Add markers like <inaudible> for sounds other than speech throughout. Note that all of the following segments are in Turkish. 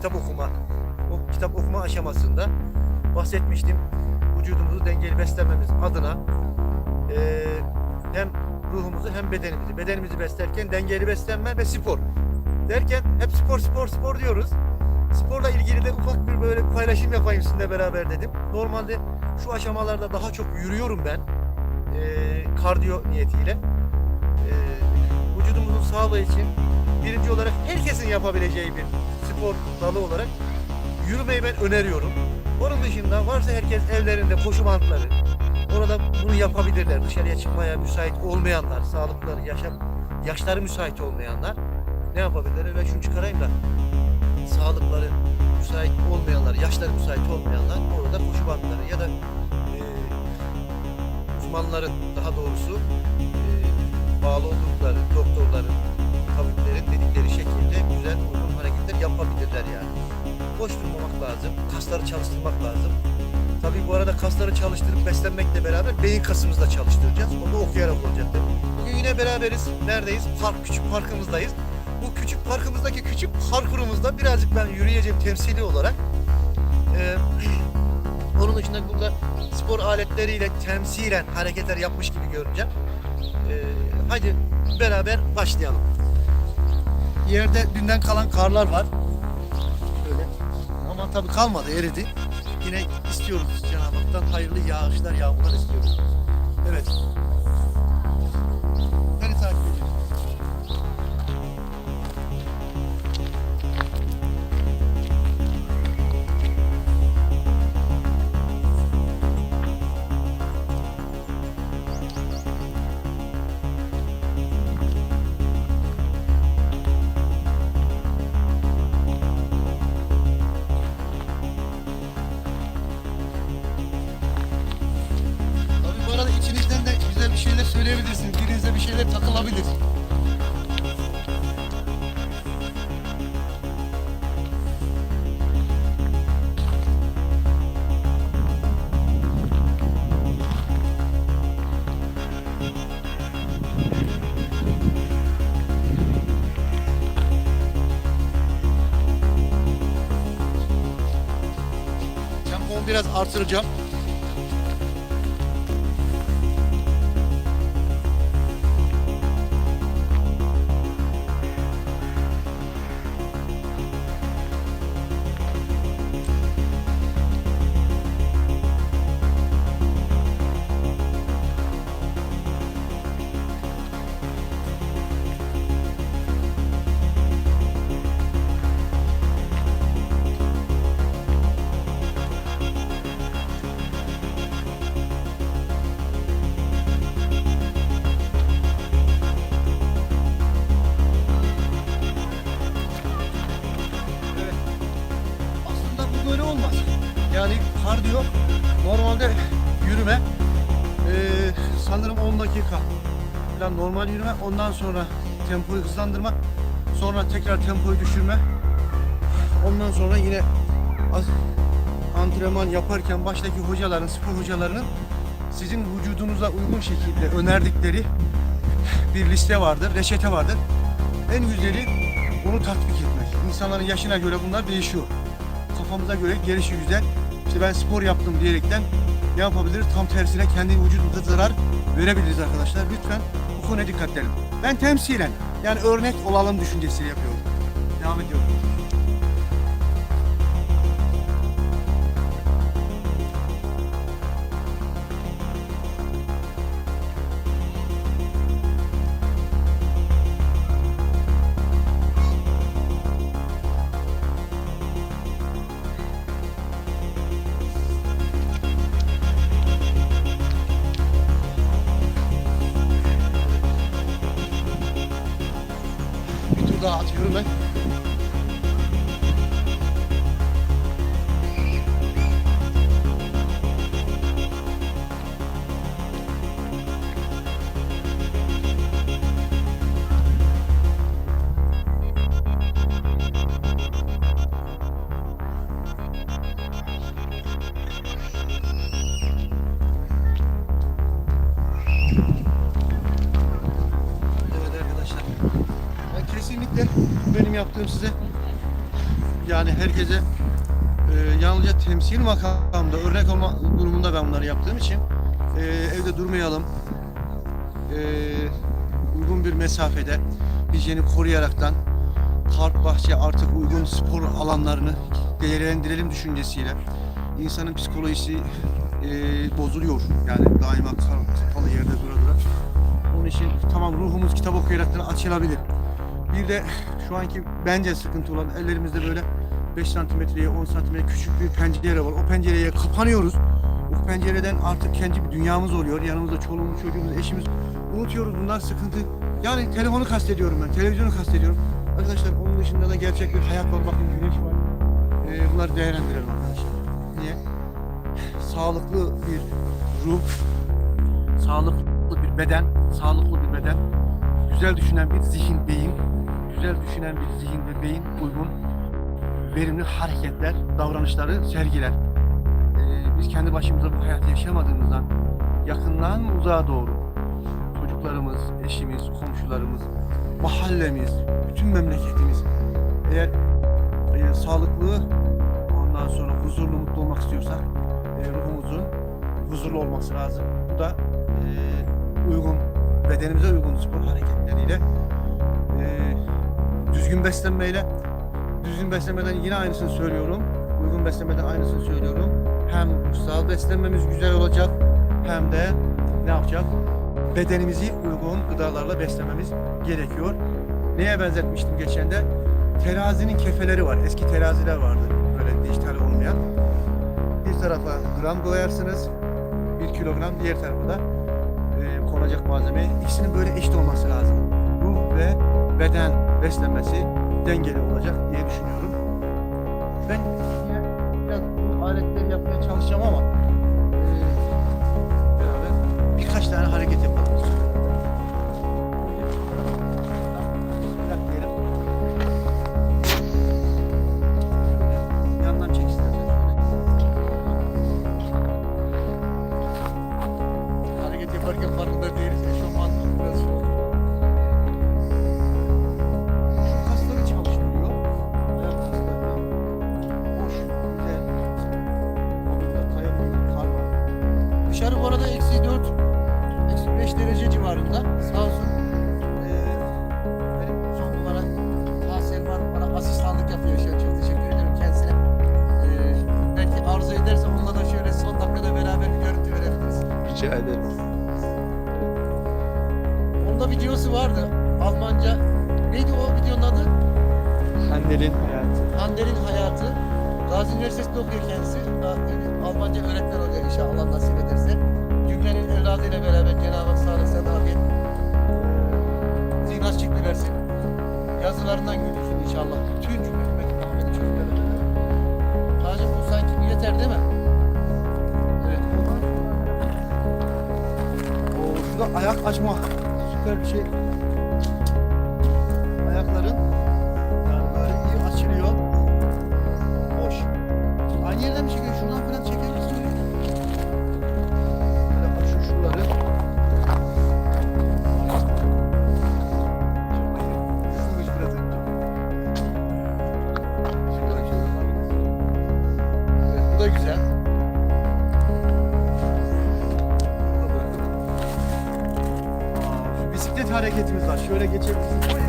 kitap okuma, o kitap okuma aşamasında bahsetmiştim. Vücudumuzu dengeli beslememiz adına eee, hem ruhumuzu hem bedenimizi, bedenimizi beslerken dengeli beslenme ve spor. Derken hep spor spor spor diyoruz. Sporla ilgili de ufak bir böyle paylaşım yapayım sizinle beraber dedim. Normalde şu aşamalarda daha çok yürüyorum ben. eee, kardiyo niyetiyle. Eee, vücudumuzun sağlığı için birinci olarak herkesin yapabileceği bir spor dalı olarak yürümeyi ben öneriyorum. Onun dışında varsa herkes evlerinde koşu bantları, orada bunu yapabilirler. Dışarıya çıkmaya müsait olmayanlar, sağlıkları, yaşam, yaşları müsait olmayanlar ne yapabilirler? Öyle şunu çıkarayım da sağlıkları müsait olmayanlar, yaşları müsait olmayanlar orada koşu bantları ya da e, uzmanların daha doğrusu e, bağlı oldukları doktorların, tabiplerin dedikleri şekilde güzel yapabilirler yani. Boş durmamak lazım, kasları çalıştırmak lazım. Tabii bu arada kasları çalıştırıp beslenmekle beraber beyin kasımızı da çalıştıracağız. Onu okuyarak olacaktır. Bugün yine beraberiz. Neredeyiz? Park, küçük parkımızdayız. Bu küçük parkımızdaki küçük parkurumuzda birazcık ben yürüyeceğim temsili olarak. Ee, <clears throat> onun dışında burada spor aletleriyle temsilen hareketler yapmış gibi görüneceğim. Ee, hadi beraber başlayalım. Yerde dünden kalan karlar var. Şöyle. Ama tabii kalmadı, eridi. Yine istiyoruz Cenab-ı Hak'tan hayırlı yağışlar, yağmurlar istiyoruz. Evet. Söyleyebilirsiniz. Birinize bir şeyler takılabilir. Biraz artıracağım. Sanırım 10 dakika falan normal yürüme ondan sonra tempoyu hızlandırma sonra tekrar tempoyu düşürme ondan sonra yine antrenman yaparken baştaki hocaların spor hocalarının sizin vücudunuza uygun şekilde önerdikleri bir liste vardır, reçete vardır. En güzeli bunu tatbik etmek. İnsanların yaşına göre bunlar değişiyor. Kafamıza göre gelişi güzel. İşte ben spor yaptım diyerekten ne yapabiliriz? Tam tersine kendi vücudumuza zarar verebiliriz arkadaşlar. Lütfen bu konuya dikkat edelim. Ben temsilen yani örnek olalım düşüncesiyle yapıyorum. Devam ediyorum. Yaptığım size yani herkese e, yalnızca temsil makamında örnek olma durumunda ben bunları yaptığım için e, evde durmayalım. E, uygun bir mesafede hijyeni koruyaraktan park bahçe artık uygun spor alanlarını değerlendirelim düşüncesiyle insanın psikolojisi e, bozuluyor. Yani daima kapalı yerde dura dura. Onun için tamam ruhumuz kitap okuyaraktan açılabilir. Bir de şu anki bence sıkıntı olan ellerimizde böyle 5 santimetreye 10 santimetre küçük bir pencere var. O pencereye kapanıyoruz. O pencereden artık kendi bir dünyamız oluyor. Yanımızda çoluğumuz, çocuğumuz, eşimiz. Unutuyoruz bunlar sıkıntı. Yani telefonu kastediyorum ben, televizyonu kastediyorum. Arkadaşlar onun dışında da gerçek bir hayat var. Bakın güneş var. Ee, bunları değerlendirelim arkadaşlar. Niye? Sağlıklı bir ruh, sağlıklı bir beden, sağlıklı bir beden, güzel düşünen bir zihin, beyin, güzel düşünen bir zihin ve beyin uygun, verimli hareketler, davranışları sergiler. Ee, biz kendi başımıza bu hayatı yaşamadığımızdan yakından uzağa doğru çocuklarımız, eşimiz, komşularımız, mahallemiz, bütün memleketimiz eğer e, sağlıklı ondan sonra huzurlu mutlu olmak istiyorsak e, ruhumuzun huzurlu olması lazım. Bu da e, uygun bedenimize uygun spor hareketleriyle e, düzgün beslenmeyle düzgün beslenmeden yine aynısını söylüyorum. Uygun beslenmeden aynısını söylüyorum. Hem ruhsal beslenmemiz güzel olacak hem de ne yapacak? Bedenimizi uygun gıdalarla beslememiz gerekiyor. Neye benzetmiştim geçen de? Terazinin kefeleri var. Eski teraziler vardı. Böyle dijital olmayan. Bir tarafa gram koyarsınız. Bir kilogram. Diğer tarafa da e, konacak malzeme. İkisinin böyle eşit olması lazım. Ruh ve beden beslenmesi dengeli olacak diye düşünüyorum. Ben Dışarı bu arada eksi 4, eksi 5 derece civarında. Sağ olsun. benim son numara Ta Selman bana asistanlık yapıyor an. Çok teşekkür ederim kendisine. Eee, belki arzu ederse onunla da şöyle son dakikada beraber bir görüntü verebiliriz. Rica ederim. Onda videosu vardı. Almanca. Neydi o videonun adı? Handel'in hayatı. Handel'in hayatı. Gazi Üniversitesi'nde okuyor kendisi. Yeni Almanca öğretmen olacak inşallah Allah nasip ederse. Cümlenin evladıyla beraber Cenab-ı Hak sağlık, afiyet, zihin açıklığı versin. Yazılarından güldürsün inşallah. Bütün cümle Muhammed'in çocuklarına beraber. Hacı bu sanki bir yeter değil mi? Evet. Oo, şurada ayak açma. Süper bir şey. Ayakların Aynı yerden mi çekiyor? Şuradan falan çeker misin? Böyle biraz önce. Şuraları. Evet, bu da güzel. Aa, şu bisiklet hareketimiz var. Şöyle geçebiliriz.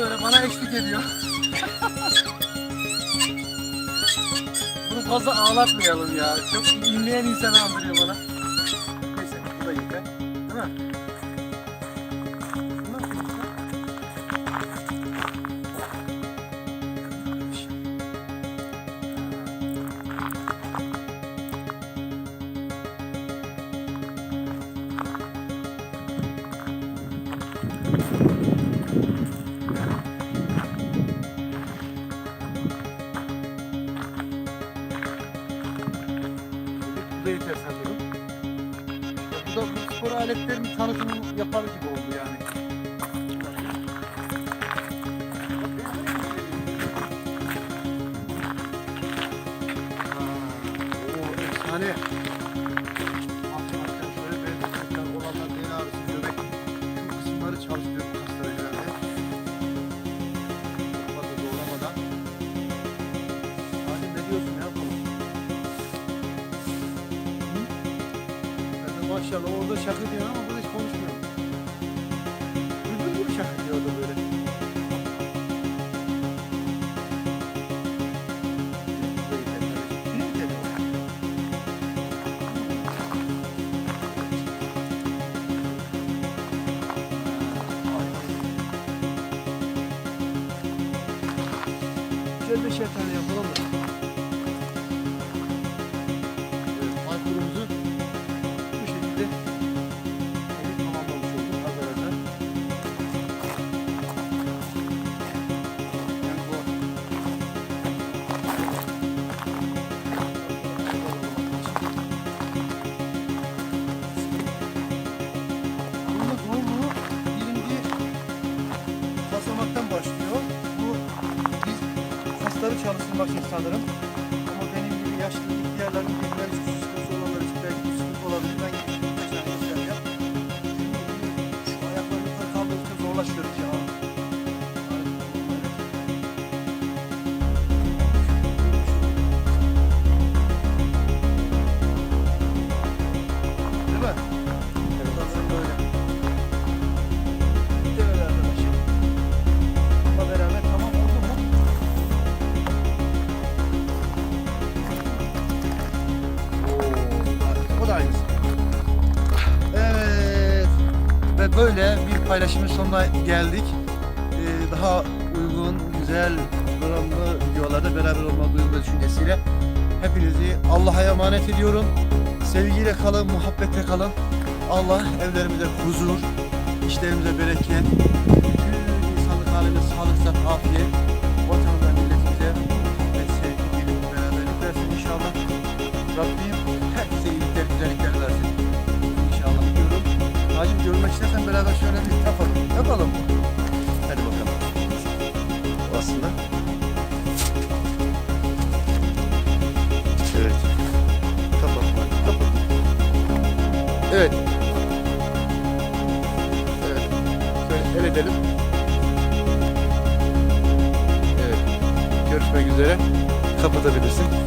böyle bana eşlik ediyor. Bunu fazla ağlatmayalım ya. Çok inleyen insan andırıyor bana. Neyse bu da yeter. Değil mi? Thank you. Aletlerinin tanıtımı yapar gibi oldu yani. Oo, efsane. Hakikaten şöyle belirtiler olanlar bel ağrısı, göbek şu Fazla zorlamadan. Hadi ne diyorsun de maşallah orada şakı diyor ama Şöyle için sanırım. Ama benim gibi yaşlı ihtiyarların bilgileri şu sıkıntısı olanlar için belki bir sıkıntı olabilir. Ben paylaşımın sonuna geldik. Ee, daha uygun, güzel, donanımlı videolarda beraber olma duygu düşüncesiyle hepinizi Allah'a emanet ediyorum. Sevgiyle kalın, muhabbetle kalın. Allah evlerimize huzur, işlerimize bereket, bütün insanlık alemine sağlık, afiyet, vatanına, milletimize ve sevgi, birlik, beraberlik versin inşallah. Rabbim herkese iyilikler, güzellikler versin. Hacım görmek istersen beraber şöyle bir yapalım. Yapalım. Hadi bakalım. Aslında. Evet. Kapat. Kapat. Evet. Evet. Şöyle el edelim. Evet. Görüşmek üzere. Kapatabilirsin.